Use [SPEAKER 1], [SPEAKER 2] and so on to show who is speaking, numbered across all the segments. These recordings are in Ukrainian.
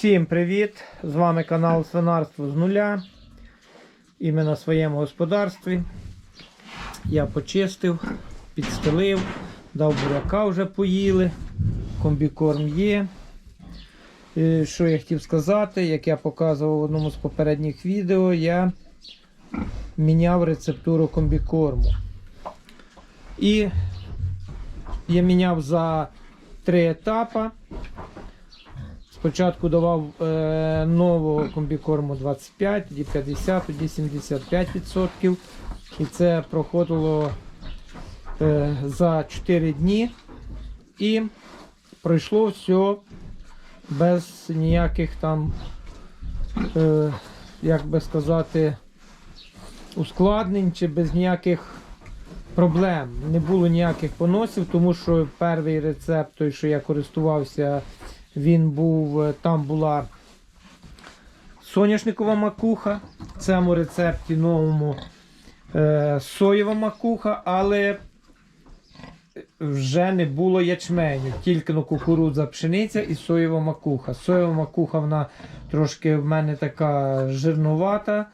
[SPEAKER 1] Всім привіт! З вами канал Свинарство з нуля. І ми на своєму господарстві. Я почистив, підстелив, дав буряка вже поїли, комбікорм є. Е, Що я хотів сказати, як я показував в одному з попередніх відео, я міняв рецептуру комбікорму. І я міняв за три етапи. Спочатку давав е, нового комбікорму 25, тоді 50, тоді 75%. І це проходило е, за 4 дні. І пройшло все без ніяких там, е, як би сказати, ускладнень чи без ніяких проблем. Не було ніяких поносів, тому що перший рецепт, той, що я користувався, він був, е, там була соняшникова макуха, в цьому рецепті новому е, соєва макуха, але вже не було ячменю, тільки ну, кукурудза пшениця і соєва макуха. Соєва макуха вона трошки в мене така жирнувата.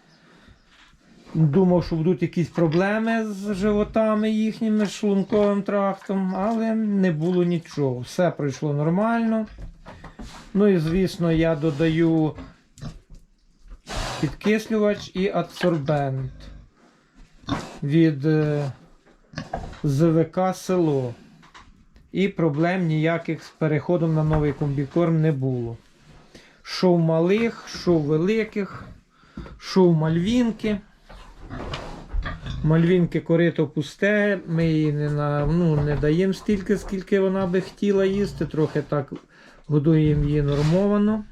[SPEAKER 1] Думав, що будуть якісь проблеми з животами їхніми, шлунковим трактом, але не було нічого. Все пройшло нормально. Ну і звісно, я додаю підкислювач і адсорбент від е, ЗВК село. І проблем ніяких з переходом на новий комбікорм не було. Що в малих, що в великих, що в мальвінки. Мальвінки корито пусте, ми їй не, на, ну, не даємо стільки, скільки вона би хотіла їсти, трохи так годуємо її нормовано.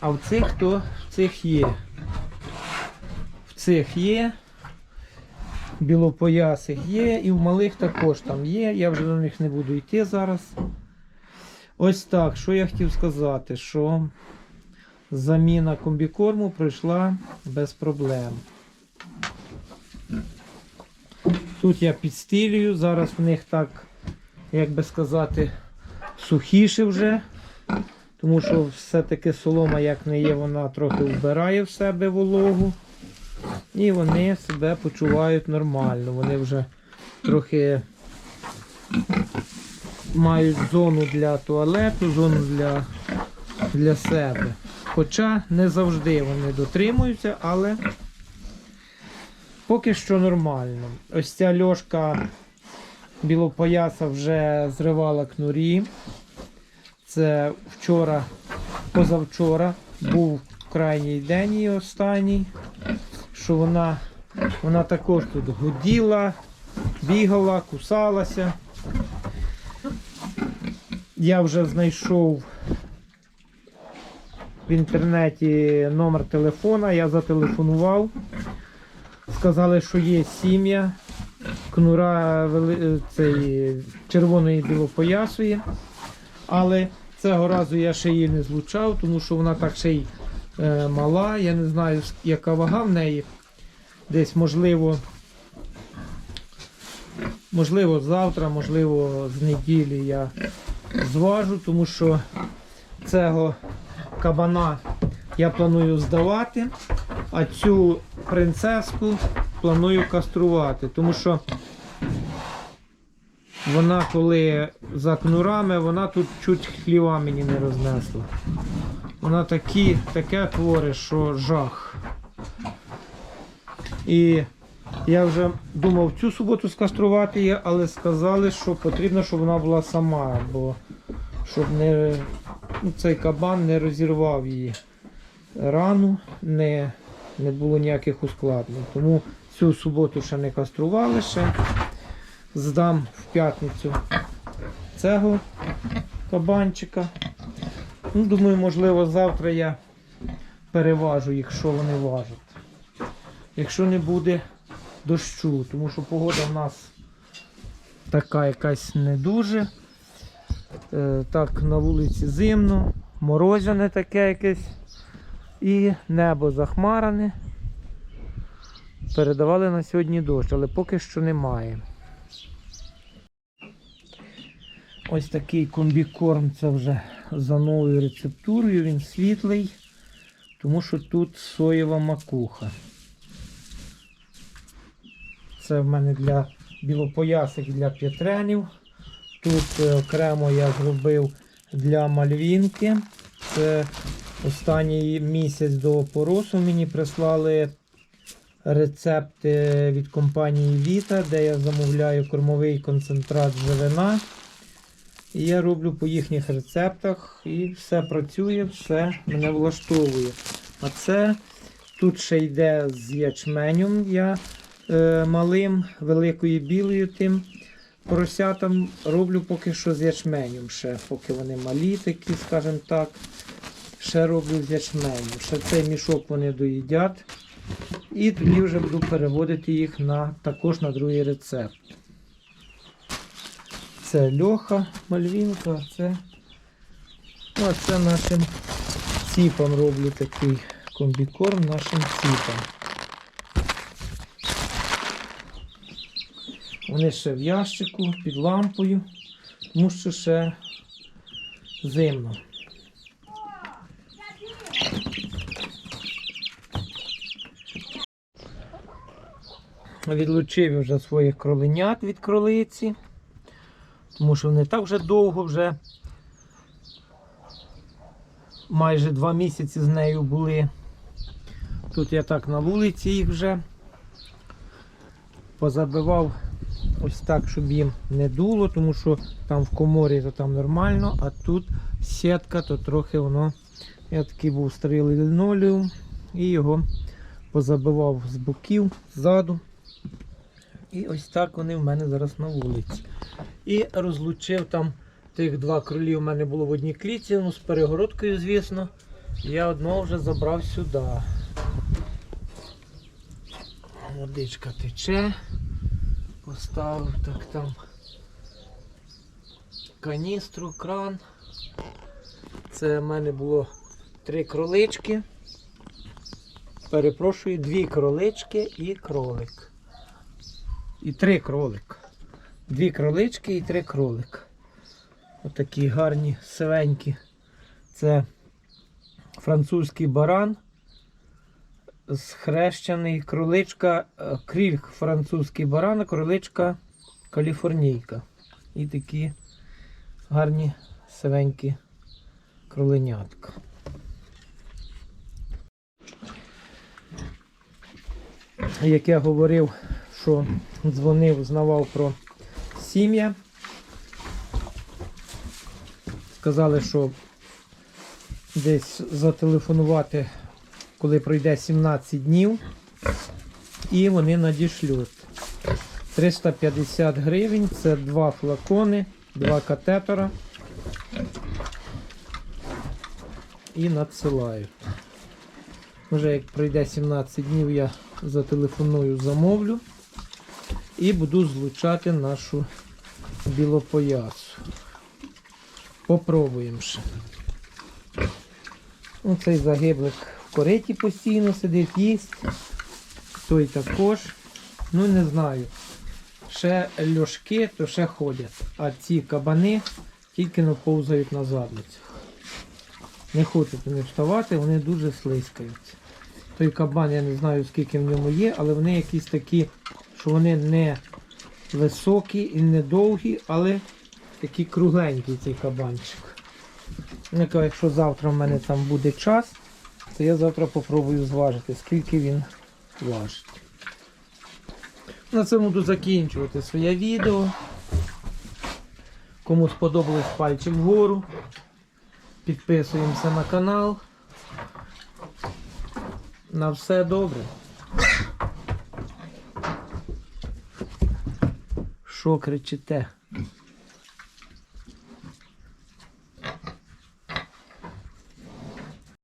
[SPEAKER 1] А в цих то в цих є. В цих є. Білопоясих є, і в малих також там є. Я вже до них не буду йти зараз. Ось так, що я хотів сказати, що заміна комбікорму пройшла без проблем. Тут я підстилюю, зараз в них так, як би сказати, сухіше вже. Тому що все-таки солома, як не є, вона трохи вбирає в себе вологу. І вони себе почувають нормально. Вони вже трохи мають зону для туалету, зону для, для себе. Хоча не завжди вони дотримуються, але поки що нормально. Ось ця льошка білопояса вже зривала кнурі. Це вчора, позавчора був крайній день її останній, що вона, вона також тут гуділа, бігала, кусалася. Я вже знайшов в інтернеті номер телефона, я зателефонував. Сказали, що є сім'я кнура вели- цей, червоної білопоясої. Але цього разу я ще її не злучав, тому що вона так ще й е, мала. Я не знаю, яка вага в неї. Десь можливо. Можливо, завтра, можливо, з неділі я зважу, тому що цього кабана я планую здавати, а цю принцеску планую каструвати, тому що вона коли за кнурами, вона тут чуть хліва мені не рознесла. Вона такі, таке творить, що жах. І я вже думав цю суботу скаструвати її, але сказали, що потрібно, щоб вона була сама, бо щоб не, ну, цей кабан не розірвав її рану, не, не було ніяких ускладнень. Тому цю суботу ще не кастрували ще. Здам в п'ятницю цього кабанчика. Ну, думаю, можливо, завтра я переважу їх, що вони важать. Якщо не буде дощу, тому що погода в нас така якась не дуже. Е, так, на вулиці зимно, морозяне таке якесь. І небо захмаране. Передавали на сьогодні дощ, але поки що немає. Ось такий комбікорм, це вже за новою рецептурою, він світлий, тому що тут соєва макуха. Це в мене для білопоясих для п'ятренів. Тут е, окремо я зробив для мальвінки. Це останній місяць до опоросу мені прислали рецепти від компанії Vita, де я замовляю кормовий концентрат живина. І я роблю по їхніх рецептах і все працює, все мене влаштовує. А це тут ще йде з ячменем я е, малим, великою білою тим поросятам роблю поки що з ячменем ще, поки вони малі такі, скажімо так. Ще роблю з ячменем. Ще цей мішок вони доїдять. І тоді вже буду переводити їх на, також на другий рецепт. Це льоха, мальвінка, це, ну, а це нашим ціпам роблю такий комбікорм нашим ціпам. Вони ще в ящику під лампою, тому що ще зимно. Відлучив вже своїх кроленят від кролиці, тому що вони так вже довго вже майже два місяці з нею були. Тут я так на вулиці їх вже позабивав ось так, щоб їм не дуло, тому що там в коморі то там нормально, а тут сітка, то трохи воно. Я такий був старий лінолеум і його позабивав з боків, ззаду. І ось так вони в мене зараз на вулиці. І розлучив там тих два кролі у мене було в одній клітці, ну з перегородкою, звісно. Я одного вже забрав сюди. Водичка тече. Поставив так там каністру, кран. Це в мене було три кролички. Перепрошую, дві кролички і кролик. І три кролик. Дві кролички і три кролик. Отакі гарні сивенькі. Це французький баран. Схрещений кроличка, е, кріль французький баран, кроличка каліфорнійка. І такі гарні сивенькі кроленятка. Як я говорив, що дзвонив, знавав про сім'я. Сказали, що десь зателефонувати, коли пройде 17 днів, і вони надішлють. 350 гривень, це два флакони, два катетера. І надсилають. Вже як пройде 17 днів, я зателефоную, замовлю і буду злучати нашу білопоясу. Попробуємо ще. Ну, цей загиблик в кориті постійно сидить, їсть. Той також. Ну не знаю. Ще льошки, то ще ходять. А ці кабани тільки не повзають на задницях. Не хочуть вони вставати, вони дуже слизькаються. Той кабан, я не знаю скільки в ньому є, але вони якісь такі, що вони не високі і не довгі, але такий кругленький цей кабанчик. Якщо завтра в мене там буде час, то я завтра попробую зважити, скільки він важить. На цьому буду закінчувати своє відео. Кому сподобалось пальчик вгору. Підписуємося на канал. На все добре. Що кричите?